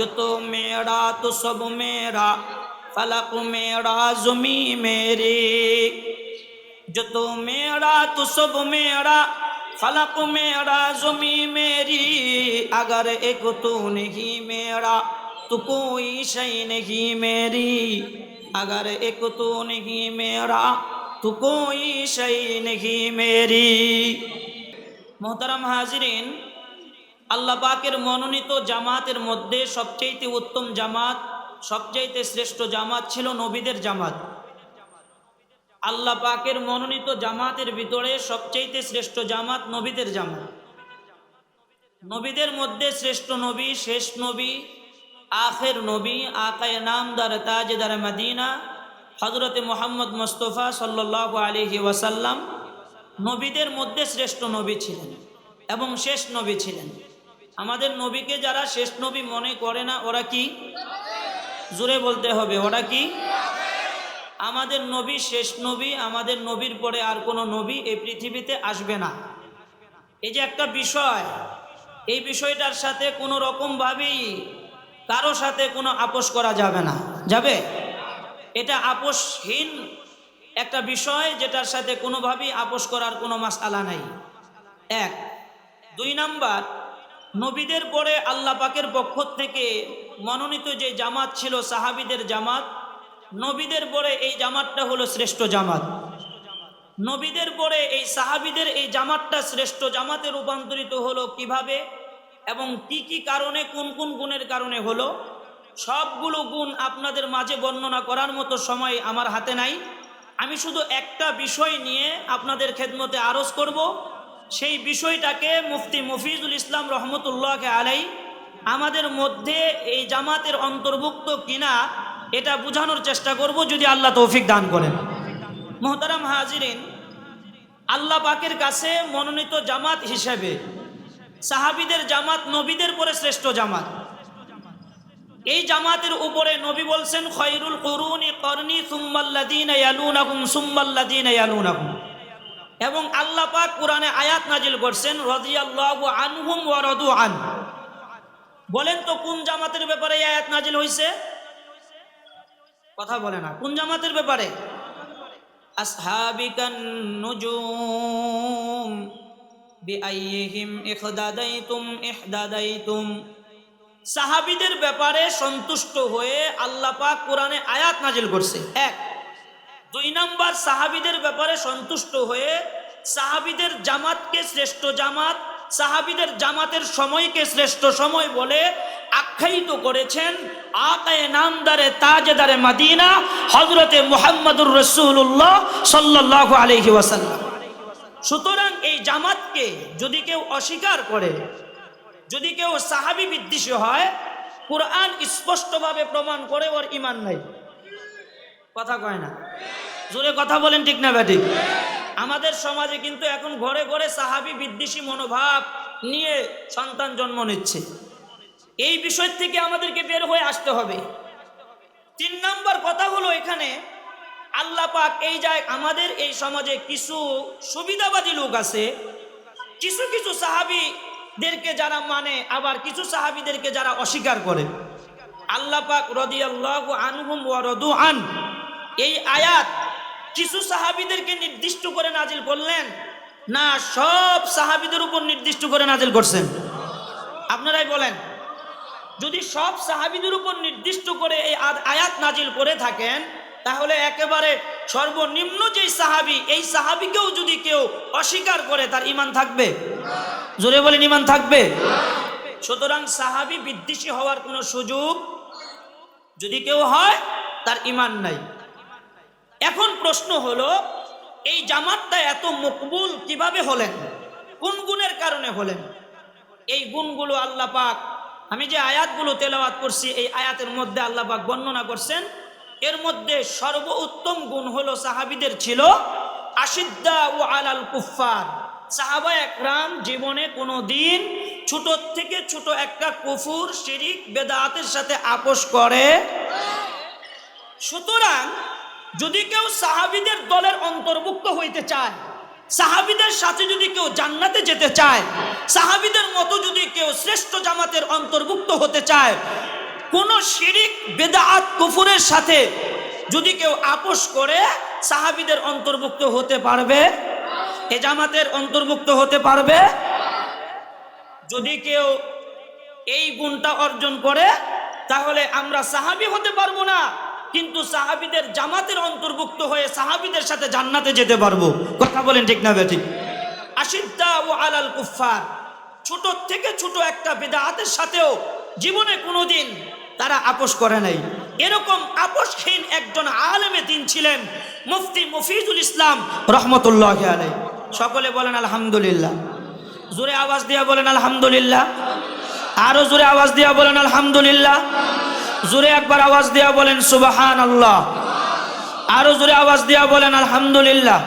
जो तो मेरा तो सब मेरा फलक मेरा जुमी मेरी जो तो मेरा तो सब मेरा फलक मेरा जुमी मेरी अगर एक तू नहीं मेरा तो कोई शई नहीं मेरी अगर एक तू नहीं मेरा तो कोई शई नहीं मेरी मोहतरम हाजरीन আল্লাহ পাকের মনোনীত জামাতের মধ্যে সবচাইতে উত্তম জামাত, সবচাইতে শ্রেষ্ঠ জামাত ছিল নবীদের জামাত। আল্লাহ পাকের মনোনীত জামাতের ভিতরে সবচাইতে শ্রেষ্ঠ জামাত নবীদের জামাত। নবীদের মধ্যে শ্রেষ্ঠ নবী, শেষ নবী, আখের নবী, আকায় নামদার, তাজেদার মদিনা হজরতে মোহাম্মদ মোস্তফা সাল্লাহ আলহি ওয়াসাল্লাম নবীদের মধ্যে শ্রেষ্ঠ নবী ছিলেন এবং শেষ নবী ছিলেন। আমাদের নবীকে যারা শেষ নবী মনে করে না, ওরা কি? জুড়ে বলতে হবে, ওরা কি? আমাদের নবী শেষ নবী, আমাদের নবীর পরে আর কোনো নবী এই পৃথিবীতে আসবে না। এই যে একটা বিষয়, এই বিষয়টার সাথে কোনো রকমভাবেই কারও সাথে কোনো আপোষ করা যাবে না। যাবে? এটা আপোষহীন একটা বিষয়, যেটার সাথে কোনোভাবেই আপোষ করার কোনো মাসালা নাই। এক। দুই নাম্বার নবীদের পরে আল্লাহ পাকের পক্ষ থেকে মনোনীত যে জামাত ছিল সাহাবিদের জামাত, নবীদের পরে এই জামাতটা হলো শ্রেষ্ঠ জামাত। নবীদের পরে এই সাহাবিদের এই জামাতটা শ্রেষ্ঠ জামাতে রূপান্তরিত হলো কীভাবে এবং কি কি কারণে, কোন কোন গুণের কারণে হলো, সবগুলো গুণ আপনাদের মাঝে বর্ণনা করার মতো সময় আমার হাতে নাই। আমি শুধু একটা বিষয় নিয়ে আপনাদের খেদমতে আরজ করব। সেই বিষয়টাকে মুফতি মফিজুল ইসলাম রহমতুল্লাহকে আলাই আমাদের মধ্যে এই জামাতের অন্তর্ভুক্ত কিনা এটা বোঝানোর চেষ্টা করব যদি আল্লাহ তৌফিক দান করেন। মোহতারাম হাজিরিন, আল্লাহ পাকের কাছে মনোনীত জামাত হিসেবে সাহাবিদের জামাত নবীদের পরে শ্রেষ্ঠ জামাত। এই জামাতের উপরে নবী বলছেন, খৈরুল করুনি করনি সুম্মাল্লাদিন ইয়ালুনাকুম সুম্মাল্লাদিন এবং আল্লাহ পাক কোরআনে আয়াত নাজিল করছেন, রাদিয়াল্লাহু আনহুম ওয়া রাদু আন। বলেন তো, কোন জামাতের ব্যাপারে এই আয়াত নাজিল হইছে? কথা বলে না, কোন জামাতের ব্যাপারে? আসহাবিকান নুজুম বিআইহিম ইখদাদাইতুম ইহদাদাইতুম। সাহাবিদের ব্যাপারে সন্তুষ্ট হয়ে আল্লাহ পাক কোরআনে আয়াত নাজিল করছে। এক দুই নাম্বার সাহাবিদের ব্যাপারে সন্তুষ্ট হয়ে সাহাবিদের জামাতকে শ্রেষ্ঠ জামাত, সাহাবিদের জামাতের সময়কে শ্রেষ্ঠ সময় বলে আখ্যায়িত করেছেন আকায়ে নামদারে তাজেদারে মাদিনা হজরতে মুহাম্মদুর রসুল্লাহ সাল্লাহ আলহি ওয়াসাল্লাম। সুতরাং এই জামাতকে যদি কেউ অস্বীকার করে, যদি কেউ সাহাবি বিদ্বেষী হয়, কোরআন স্পষ্টভাবে প্রমাণ করে ওর ইমান নাই। কথা কয় না। জোরে কথা বলেন ঠিক না ব্যাটি? আমাদের সমাজে কিন্তু এখন ঘরে ঘরে সাহাবি বিদ্বেষী মনোভাব নিয়ে সন্তান জন্ম নিচ্ছে। এই বিষয় থেকে আমাদেরকে বের হয়ে আসতে হবে। তিন নম্বর কথা হলো এখানে, আল্লাহ পাক এই যায় আমাদের এই সমাজে কিছু সুবিধাবাদী লোক আছে, কিছু কিছু সাহাবিদেরকে যারা মানে আবার কিছু সাহাবিদেরকে যারা অস্বীকার করে। আল্লাহ পাক রদিয়াল্লাহু আনহুম ওয়া রদু আন এই আয়াত কিছু সাহাবিদেরকে নির্দিষ্ট করে নাজিল করলেন না, সব সাহাবিদের উপর নির্দিষ্ট করে নাজিল করছেন। আপনারাই বলেন, যদি সব সাহাবিদের উপর নির্দিষ্ট করে এই আয়াত নাজিল করে থাকেন, তাহলে একেবারে সর্বনিম্ন যেই সাহাবি, এই সাহাবিকেও যদি কেউ অস্বীকার করে, তার ইমান থাকবে? জোরে বলেন ইমান থাকবে? সুতরাং সাহাবি বিদ্বেষী হওয়ার কোনো সুযোগ যদি কেউ হয়, তার ইমান নাই। এখন প্রশ্ন হলো, এই জামাতটা এত মকবুল কীভাবে হলেন? কোন গুণের কারণে হলেন? এই গুণগুলো আল্লাহ পাক, আমি যে আয়াতগুলো তেলাওয়াত করছি, এই আয়াতের মধ্যে আল্লাহ পাক বর্ণনা করছেন, এর মধ্যে সর্বোত্তম গুণ হলো সাহাবিদের ছিল আশিদ্দা ও আলাল কুফার সাহাবা একরাম জীবনে কোনো দিন ছোট থেকে ছোট একটা কুফুর, শিরিক, বেদাতের সাথে আপোষ করে সুতরাং যদি কেউ সাহাবিদের দলের অন্তর্ভুক্ত হইতে চায়, সাহাবিদের সাথে যদি কেউ জান্নাতে যেতে চায়, সাহাবিদের মতো যদি কেউ শ্রেষ্ঠ জামাতের অন্তর্ভুক্ত হতে চায়, কোন শিরিক, বেদাত, কুফুরের সাথে যদি কেউ আপোষ করে, সাহাবিদের অন্তর্ভুক্ত হতে পারবে? এ জামাতের অন্তর্ভুক্ত হতে পারবে? যদি কেউ এই গুণটা অর্জন করে, তাহলে আমরা সাহাবি হতে পারব না। কিন্তু সাহাবিদের জামাতের অন্তর্ভুক্ত হয়ে সাহাবিদের সাথে জান্নাতে যেতে পারব। কথা বলেন ঠিক না বেঠিক? আশিদ্দা ও আলাল কুফার ছোট থেকে ছোট একটা বেদাহাতের সাথেও জীবনে কোনোদিন তারা আপোষ করে নাই। এরকম আপোষহীন একজন আলেমে দিন ছিলেন মুফতি মফিজুল ইসলাম রহমতুল্লাহ আলাই সকলে বলেন, আলহামদুলিল্লাহ। জোরে আওয়াজ দিয়া বলেন, আলহামদুলিল্লাহ। আরও জোরে আওয়াজ দিয়া বলেন, আলহামদুলিল্লাহ। জোরে একবার আওয়াজ দিয়া বলেন সুবাহান আল্লাহ আরও জোরে আওয়াজ দিয়া বলেন, আলহামদুলিল্লাহ।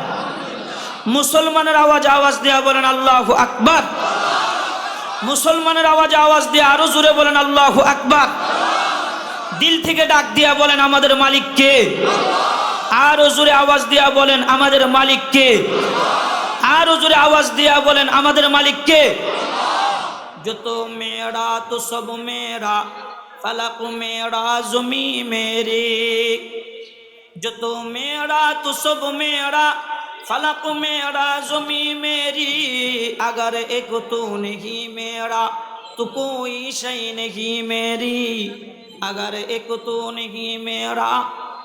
মুসলমানের আওয়াজ আওয়াজ দিয়া বলেন, আল্লাহ আকবার। মুসলমানের আওয়াজ আওয়াজ দিয়ে আরও জোরে বলেন, আল্লাহ আকবার। দিল থেকে ডাক দিয়া বলেন, আমাদের মালিক কে? আরও জোরে আওয়াজ দিয়া বলেন, আমাদের মালিক কে? আরও জোরে আওয়াজ দিয়া বলেন, আমাদের মালিক কে? যত মেয়েরা, তো সব মেরা ফলক মেরা জমি মেরে যত মেরা তো সব মেরা फलक मेरा जमी मेरी अगर एक तू नहीं मेरा तो कोई शय नहीं मेरी अगर एक तू नहीं मेरा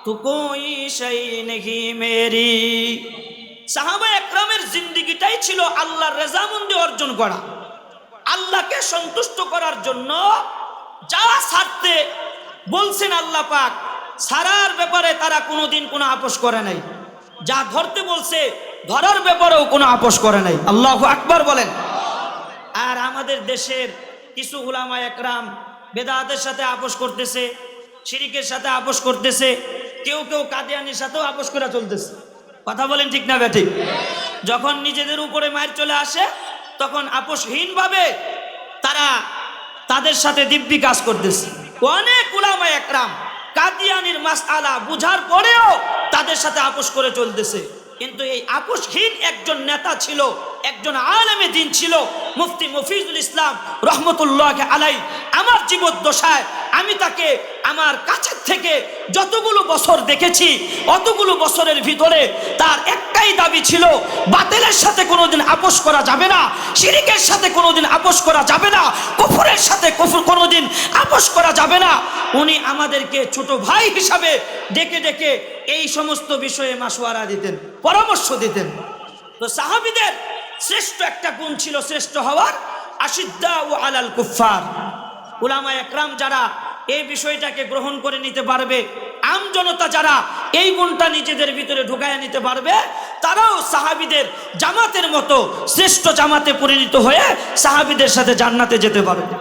तो कोई शय नहीं मेरी সাহাবা একরামের জিন্দিগিটাই ছিল আল্লাহর রেজামন্দি অর্জন করা আল্লাহকে সন্তুষ্ট করার জন্য যা ছাড়তে বলছেন আল্লাহ পাক, সারার ব্যাপারে তারা কোনোদিন কোনো আপোষ করে নাই। যা ধরতে বলছে, ধরার ব্যাপারেও কোনো আপোষ করে নাই। আল্লাহ আকবার বলেন। আর আমাদের দেশের কিছু উলামা একরাম বেদাতের সাথে আপোষ করতেছে, শিরিকের সাথে আপোষ করতেছে, কেউ কেউ কাদিয়ানির সাথেও আপোষ করে চলতেছে। কথা বলেন ঠিক না ব্যাঠিক? যখন নিজেদের উপরে মায়ের চলে আসে, তখন আপোষহীনভাবে তারা তাদের সাথে দিব্যি কাজ করতেছি। অনেক উলামা একরাম কাদিয়ানির মাস আলা বুঝার পরেও তাদের সাথে আপোষ করে চলতেছে। কিন্তু এই আপোষহীন একজন নেতা ছিল একজন আলেমে দিন ছিল, মুফতি মফিজুল ইসলাম রহমতুল্লাহ আলাই, আমার জীবদ্দশায় আমি তাকে আমার কাছের থেকে যতগুলো বছর দেখেছি, অতগুলো বছরের ভিতরে তার একটাই দাবি ছিল, বাতিলের সাথে কোনোদিন আপোষ করা যাবে না, শিরিকের সাথে কোনোদিন আপোষ করা যাবে না, কুফুরের সাথে কুফুর কোনোদিন আপোষ করা যাবে না। উনি আমাদেরকে ছোট ভাই হিসাবে ডেকে ডেকে এই সমস্ত বিষয়ে মাসোয়ারা দিতেন, পরামর্শ দিতেন। তো সাহাবিদের শ্রেষ্ঠ একটা গুণ ছিল শ্রেষ্ঠ হওয়ার আশিদ্দা ও আলাল কুফার উলামা একরাম যারা এই বিষয়টাকে গ্রহণ করে নিতে পারবে, আম জনতা যারা এই গুণটা নিজেদের ভিতরে ঢুকায় নিতে পারবে, তারাও সাহাবিদের জামাতের মতো শ্রেষ্ঠ জামাতে পরিণত হয়ে সাহাবিদের সাথে জান্নাতে যেতে পারবে।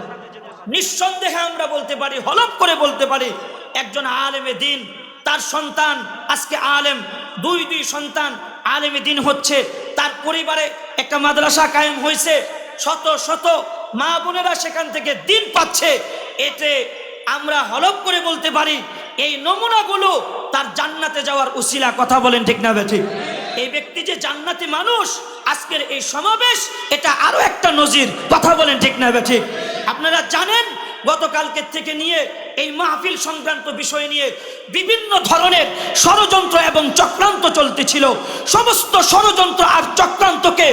নিঃসন্দেহে আমরা বলতে পারি হলপ করে বলতে পারি, একজন আলেমে দিন, তার সন্তান, আজকে আলেম, দুই দুই সন্তান, আলেমে দিন হচ্ছে, তার পরিবারে একটা মাদ্রাসা কায়েম হয়েছে, শত শত মা বোনেরা সেখান থেকে দিন পাচ্ছে। এতে আমরা হলপ করে বলতে পারি, এই নমুনাগুলো তার জান্নাতে যাওয়ার উসিলা কথা বলেন ঠিক না ঠিক এই ব্যক্তি যে জান্নাতি মানুষ, আজকের এই সমাবেশ, এটা আরও একটা নজির, কথা বলেন ঠিক না ঠিক আপনারা জানেন গতকালকের থেকে নিয়ে এই মাহফিল সংক্রান্ত বিষয় নিয়ে বিভিন্ন ধরনের ষড়যন্ত্র এবং চক্রান্ত চলতেছিল। সমস্ত ষড়যন্ত্র আর চক্রান্তকে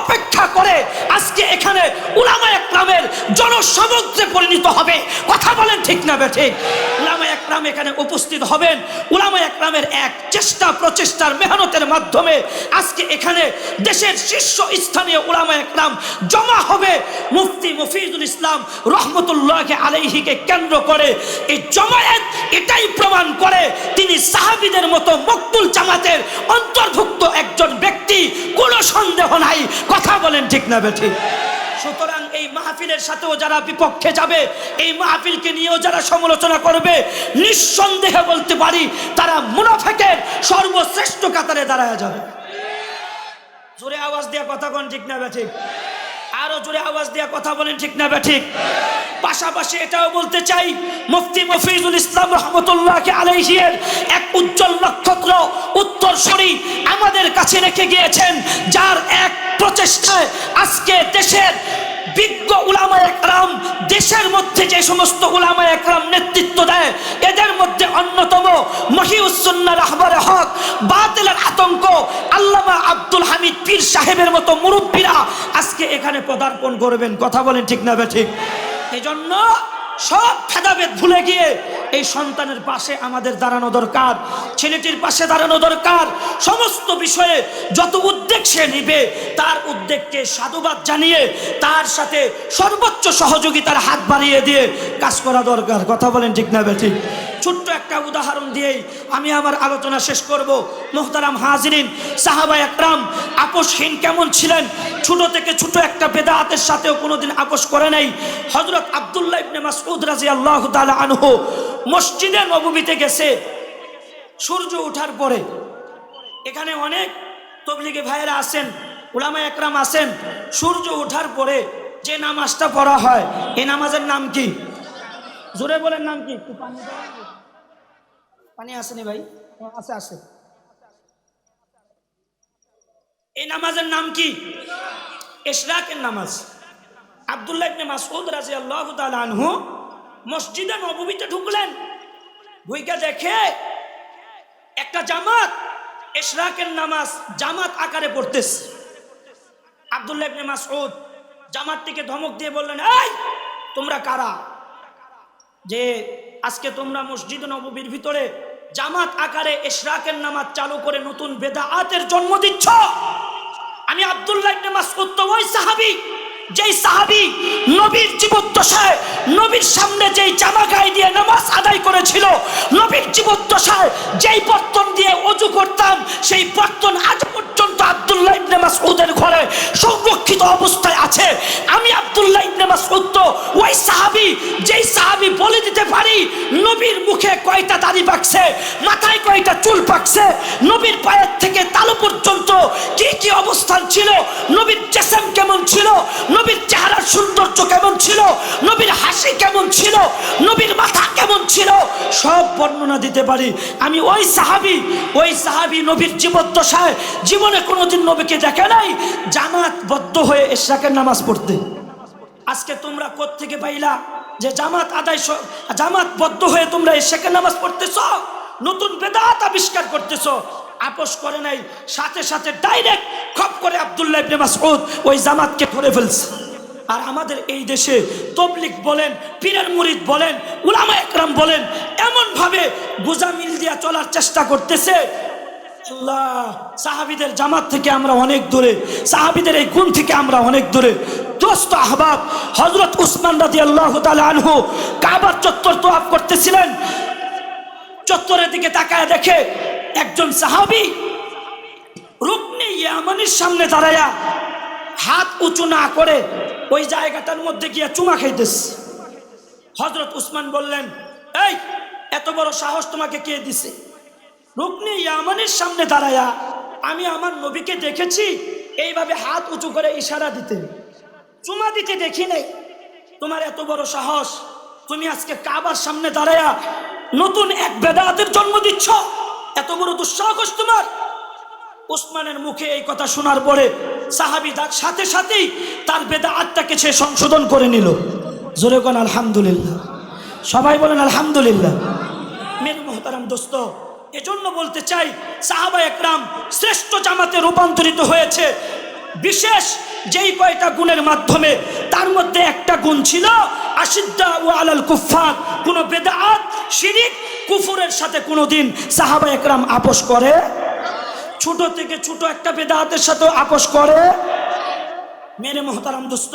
অপেক্ষা করে আজকে এখানে উলামা একরামের জনসমুদ্রে পরিণত হবে। কথা বলেন ঠিক না ঠিক? উলামা একরাম এখানে উপস্থিত হবেন। উলামা একরামের এক চেষ্টা প্রচেষ্টার মেহনতের মাধ্যমে আজকে এখানে দেশের শীর্ষ স্থানীয় উলামা একরাম জমা হবে মুফতি মফিজুল ইসলাম রহমতুল্লাহ আলাইহিকে কেন্দ্র করে, এই জমায়েত এটাই প্রমাণ করে তিনি সাহাবিদের মতো মকবুল জামাতের অন্তর্ভুক্ত একজন ব্যক্তি, কোনো সন্দেহ নাই। কথা বলেন ঠিক না বেঠি? সুতরাং এই মাহফিলের সাথেও যারা বিপক্ষে যাবে, এই মাহফিলকে নিয়েও যারা সমালোচনা করবে, নিঃসন্দেহে বলতে পারি তারা মুনাফেকের সর্বশ্রেষ্ঠ কাতারে দাঁড়ায় যাবে। জোরে আওয়াজ দিয়ে কথা কোন ঠিক না বেঠিক আরও জোরে আওয়াজ দিয়ে কথা বলেন, ঠিক না ঠিক। পাশাপাশি এটাও বলতে চাই, মুফতি মফিজুল ইসলাম রহমতুল্লাহকে আলাইহিয়ের এক উজ্জ্বল নক্ষত্র উত্তরসূরি আমাদের কাছে রেখে গিয়েছেন, যার এক প্রচেষ্টায় আজকে দেশের বিজ্ঞ উলামা একরাম দেশের মধ্যে যে সমস্ত উলামা একরাম নেতৃত্ব দেয়, এদের মধ্যে অন্যতম মহিউসুন্নার রাহবার হক, বাতিলের আতঙ্ক, আল্লামা আব্দুল হামিদ পীর সাহেবের মতো মুরব্বীরা আজকে এখানে পদার্পণ করবেন। কথা বলেন ঠিক না বে ঠিক? এজন্য সব ভেদাভেদ ভুলে গিয়ে এই সন্তানের পাশে আমাদের দাঁড়ানো দরকার, ছেলেটির পাশে দাঁড়ানো দরকার। সমস্ত বিষয়ে যত উদ্যোগ সে নিবে, তার উদ্যোগকে সাধুবাদ জানিয়ে, তার সাথে সর্বোচ্চ সহযোগিতার হাত বাড়িয়ে দিয়ে কাজ করা দরকার। কথা বলেন ঠিক না, বেঠিক? ছোট্ট একটা উদাহরণ দিয়েই আমি আমার আলোচনা শেষ করব। মোহতারাম হাজরিন, সাহাবা একরাম, আপোষহীন কেমন ছিলেন? ছোট থেকে ছোট একটা বেদাতের সাথেও কোনোদিন আপোষ করে নাই। হজরত আবদুল্লাহ ইবনে মাসউদ রাদিয়াল্লাহু তালা আনহু মসজিদে নববীতে গেছে। সূর্য ওঠার পরে এখানে অনেক তবলিগে ভাইয়েরা আছেন উলামা একরাম আছেন। সূর্য ওঠার পরে যে নামাজটা পড়া হয় এই নামাজের নাম কি? জোরে বলেন নাম কি? একটু পানি পানি আসেনি ভাই? হ্যাঁ, আছে আছে। এই নামাজের নাম কি? ইশরাকের নামাজ। আব্দুল্লাহ ইবনে মাসউদ রাদিয়াল্লাহু তাআলা আনহু মসজিদে নববীতে ঢুকলেন। ভুইকা দেখে একটা জামাত ইশরাকের নামাজ জামাত আকারে পড়তেছে। আব্দুল্লাহ ইবনে মাসউদ জামাতটিকে ধমক দিয়ে বললেন এই তোমরা কারা? যে আজকে তোমরা মসজিদ নববীর ভিতরে জামাত আকারে ইশরাকের নামাজ চালু করে নতুন বেদাআতের জন্ম দিচ্ছ। আমি আব্দুল্লাহ ইবনে মাসউদ ওই সাহাবী, যেই সাহাবী নবীর জীবদ্দশায় নবীর সামনে যেই জামা গায়ে দিয়ে নামাজ আদায় করেছিল, নবীর জীবদ্দশায় যেই বর্তন দিয়ে অজু করতাম, সেই বর্তন আজ পর্যন্ত আব্দুল্লাহ ইবনে মাসউদের ঘরে সংরক্ষিত অবস্থায় আছে। আমি আব্দুল্লাহ ইবনে মাসউদ তো ওই সাহাবী, যেই সাহাবী বলে দিতে পারি, নবীর মুখে কয়টা দাড়ি পাকছে, মাথায় কয়টা চুল পাকছে, নবীর পায়ের থেকে তালু পর্যন্ত কি কি অবস্থান ছিল, নবীর জেসেম কেমন ছিল, নবীর চেহারার সৌন্দর্য কেমন ছিল, নবীর হাসি কেমন ছিল সব বর্ণনা দিতে পারি। আমি ওই সাহাবী ওই সাহাবী নবীর জীবদ্দশায় জীবনে কোনোদিন নবীকে দেখে নাই, জামাতবদ্ধ হয়ে এশাকের নামাজ পড়তে। আজকে তোমরা থেকে পাইলা যে জামাত আদায় জামাতবদ্ধ হয়ে তোমরা এশাকের নামাজ পড়তেছ? নতুন বেদাত আবিষ্কার করতেছ? আপোষ করে নাই, সাথে সাথে ডাইরেক্ট খপ করে আব্দুল্লাহ ইবনে মাসউদ ওই জামাতকে ধরে ফেলছে। আর আমাদের এই দেশে তবলিক বলেন, পীরের মুরিদ বলেন, উলামা একরাম বলেন গুজামিল দিয়া চলার চেষ্টা করতেছে। সাহাবিদের জামাত থেকে আমরা অনেক দূরে, সাহাবিদের এই গুণ থেকে আমরা অনেক দূরে। দোস্ত আহবাব হজরত উসমান রাজি আল্লাহ আনহু কাবার চত্বর তোয়াফ করতেছিলেন। চত্বরের দিকে তাকায় দেখে একজন সাহাবি রুকনি ইয়ামানির সামনে দাঁড়ায়া হাত উঁচু না করে ওই জায়গাটার মধ্যে গিয়ে চুমা খাইতেছে। হজরত উসমান বললেন, এই এত বড় সাহস তোমাকে কে দিছে? রুকনি ইয়ামানের সামনে দাঁড়ায়া, আমি আমার নবীকে দেখেছি, এইভাবে হাত উঁচু করে ইশারা দিতে। চুমা দিতে দেখি নাই। তোমার এত বড় সাহস, তুমি আজকে কাবার সামনে দাঁড়ায়া নতুন এক বেদাতের জন্ম দিচ্ছ? এত বড় দুঃসাহস তোমার। উসমানের মুখে এই কথা শোনার পরে সাহাবি তার সাথে সাথেই তার বেদা আত্মাকে সে সংশোধন করে নিল। জোরে কোন আলহামদুলিল্লাহ। সবাই বলেন আলহামদুলিল্লাহ। মের মোহতারাম দোস্ত, এজন্য বলতে চাই, সাহাবা একরাম শ্রেষ্ঠ জামাতে রূপান্তরিত হয়েছে। বিশেষ যেই কয়টা গুণের মাধ্যমে, তার মধ্যে একটা গুণ ছিল আশিদ্দা ও আলাল কুফার কোন বেদাত, শিরিক, কুফুরের সাথে কোনোদিন সাহাবা একরাম আপোষ করে? ছোট থেকে ছোট একটা বেদাতের সাথে আপোষ করে? মেরে মোহতারাম দোস্ত,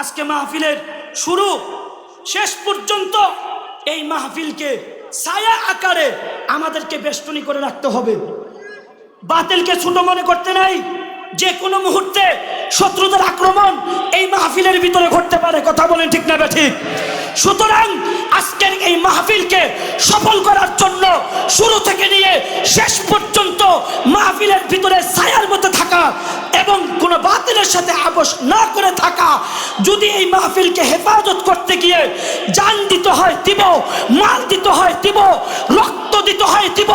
আজকে মাহফিলের শুরু, শেষ পর্যন্ত এই মাহফিলকে ছায়া আকারে আমাদেরকে বেষ্টনী করে রাখতে হবে। বাতিলকে ছোট মনে করতে নাই। যে কোনো মুহূর্তে শত্রুদের আক্রমণ এই মাহফিলের ভিতরে ঘটতে পারে, কথা বলেন ঠিক না ঠিক? সুতরাং আজকের এই মাহফিলকে সফল করার জন্য শুরু থেকে নিয়ে শেষ পর্যন্ত মাহফিলের ভিতরে ছায়ার মধ্যে থাকা এবং কোনো বাতিলের সাথে আপোষ না করে থাকা, যদি এই মাহফিলকে হেফাজত করতে গিয়ে জান দিতে হয় দিব, মাল দিতে হয় দিব, রক্ত দিতে হয় দিব,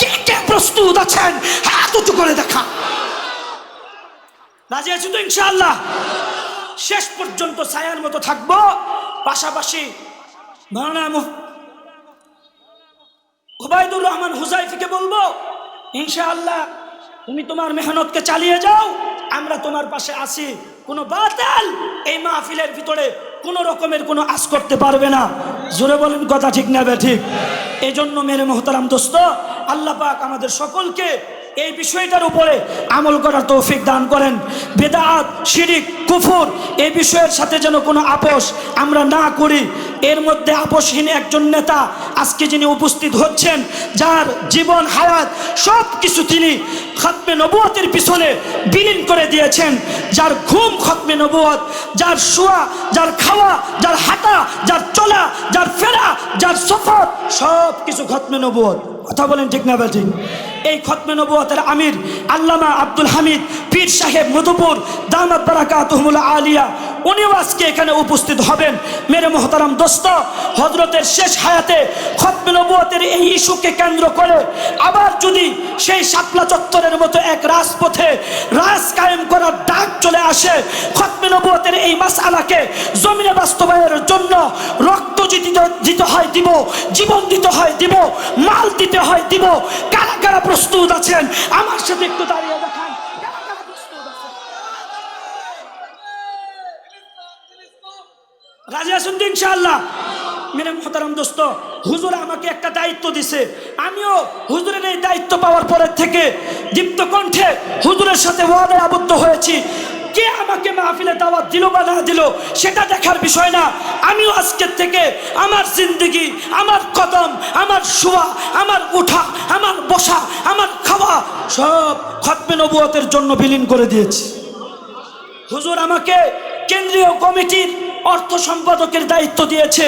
কে কে প্রস্তুত আছেন? হাত উঁচু করে দেখা। রাজি আছি তো ইনশাআল্লাহ। শেষ পর্যন্ত ছায়ার মতো থাকব। পাশাপাশি মৌলানা ওবায়দুর রহমান হুজাইফিকে বলব, ইনশাআল্লাহ তুমি তোমার মেহনতকে চালিয়ে যাও, আমরা তোমার পাশে আছি। কোনো বাতাল এই মাহফিলের ভিতরে কোনো রকমের কোনো আশ করতে পারবে না। জোরে বলেন কথা ঠিক না বে ঠিক? এই জন্য মেরে মোহতারাম দোস্ত, আল্লাহ পাক আমাদের সকলকে এই বিষয়টার উপরে আমল করার তৌফিক দান করেন। বেদাত, শিরিক, কুফুর, এই বিষয়ের সাথে যেন কোনো আপোষ আমরা না করি, এর মধ্যে আপোষহীন একজন নেতা আজকে যিনি উপস্থিত হচ্ছেন, যার জীবন, হায়াত সব কিছু তিনি খতমে নবুয়তের পিছনে বিলীন করে দিয়েছেন। যার ঘুম খতমে নবুয়ত, যার শোয়া, যার খাওয়া, যার হাঁটা, যার চলা, যার ফেরা, যার সফর সব কিছু খতমে নবুয়ত। কথা বলেন ঠিক না ঠিক? এই খতমে নবুয়তের আমির আল্লামা আব্দুল হামিদ পীর সাহেব মধুপুর দামাত বারাকাতুহমুল আলিয়া উনিও আজকে এখানে উপস্থিত হবেন। মেরে মোহতারাম দোস্ত হজরতের শেষ হায়াতে খতমে নবুয়তের এই ইস্যুকে কেন্দ্র করে আবার যদি সেই শাপলা চত্বরের মতো এক রাজপথে রাজ কায়েম করার ডাক চলে আসে, খতমে নবুয়তের এই মাসালাকে জমিনে বাস্তবায়নের জন্য রক্ত দিতে হয় দিব, জীবন দিতে হয় দিব, মাল দিতে হয় দিব, কারা কারা প্রস্তুত আছেন? আমার সাথে একটু দাঁড়িয়ে দেখান কারা কারা প্রস্তুত আছেন? রাজি আছেন তো ইনশাআল্লাহ? মেরে মোহতারাম দোস্ত, হুজুর আমাকে একটা দায়িত্ব দিছে। আমিও হুজুরের এই দায়িত্ব পাওয়ার পরের থেকে দীপ্ত কণ্ঠে হুজুরের সাথে ওয়াদায় আবদ্ধ হয়েছি। কে আমাকে মাহফিলে দাওয়াত দিল বা না দিল, সেটা দেখার বিষয় না। আমিও আজকের থেকে আমার জিন্দগি, আমার কদম, আমার শোয়া, আমার উঠা, আমার বসা, আমার খাওয়া সব খতমে নবুয়তের জন্য বিলীন করে দিয়েছি। হুজুর আমাকে কেন্দ্রীয় কমিটির অর্থ সম্পাদকের দায়িত্ব দিয়েছে।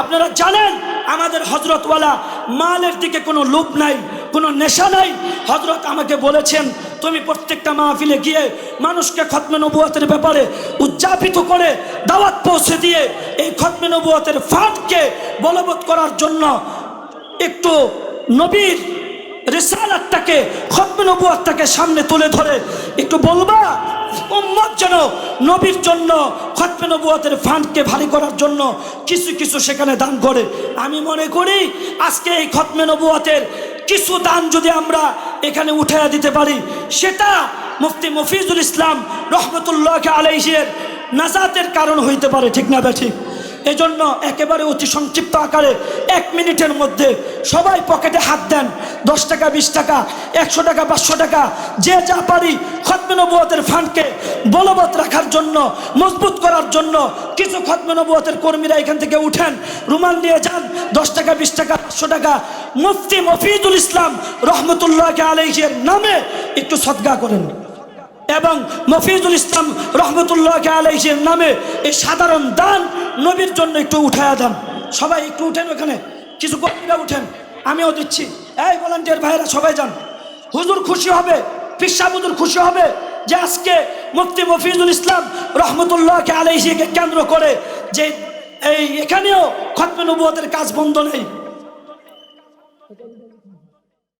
আপনারা জানেন, আমাদের হজরতওয়ালা মালের দিকে কোনো লোভ নাই, কোনো নেশা নাই। হজরত আমাকে বলেছেন, তুমি প্রত্যেকটা মাহফিলে গিয়ে মানুষকে খতমে নবুয়াতের ব্যাপারে উদযাপিত করে দাওয়াত পৌঁছে দিয়ে এই খতমে নবুয়াতের ফাঁদকে বলবৎ করার জন্য একটু নবীর রেসালাতটাকে খতমে নবুয়াতটাকে সামনে তুলে ধরে। একটু বলবা, উম্মত যেন নবীর জন্য খতমে নবুয়াতের ফান্ডকে ভারী করার জন্য কিছু কিছু সেখানে দান করে। আমি মনে করি, আজকে এই খতমে নবুয়াতের কিছু দান যদি আমরা এখানে উঠাইয়া দিতে পারি, সেটা মুফতি মফিজুল ইসলাম রহমতুল্লাহ আলাইহের নাজাতের কারণ হইতে পারে, ঠিক না ঠিক এজন্য একেবারে অতি সংক্ষিপ্ত আকারে এক মিনিটের মধ্যে সবাই পকেটে হাত দেন। দশ টাকা, বিশ টাকা, একশো টাকা, পাঁচশো টাকা, যে যা পারি খতমিনবুয়তের ফান্ডকে বলবৎ রাখার জন্য, মজবুত করার জন্য কিছু খতমিনবুয়তের কর্মীরা এখান থেকে উঠেন। রুমাল নিয়ে যান, দশ টাকা, বিশ টাকা, পাঁচশো টাকা। মুফতি মফিদুল ইসলাম রহমতুল্লাহ আলহের নামে একটু সদ্গা করেন। এবং মফিজুল ইসলাম রহমতুল্লাহ আলাইসের নামে এই সাধারণ দান নবীর জন্য একটু উঠায়া দেন। সবাই একটু উঠেন ওখানে। কিছু কর্মীরা উঠেন। আমিও দিচ্ছি। এই ভলান্টিয়ার ভাইরা সবাই যান। হুজুর খুশি হবে পিসা খুশি হবে যে আজকে মুফতি মফিজুল ইসলাম রহমতুল্লাহ আলাইসিকে কেন্দ্র করে যে এই এখানেও খতমে নবুয়তের কাজ বন্ধ নেই।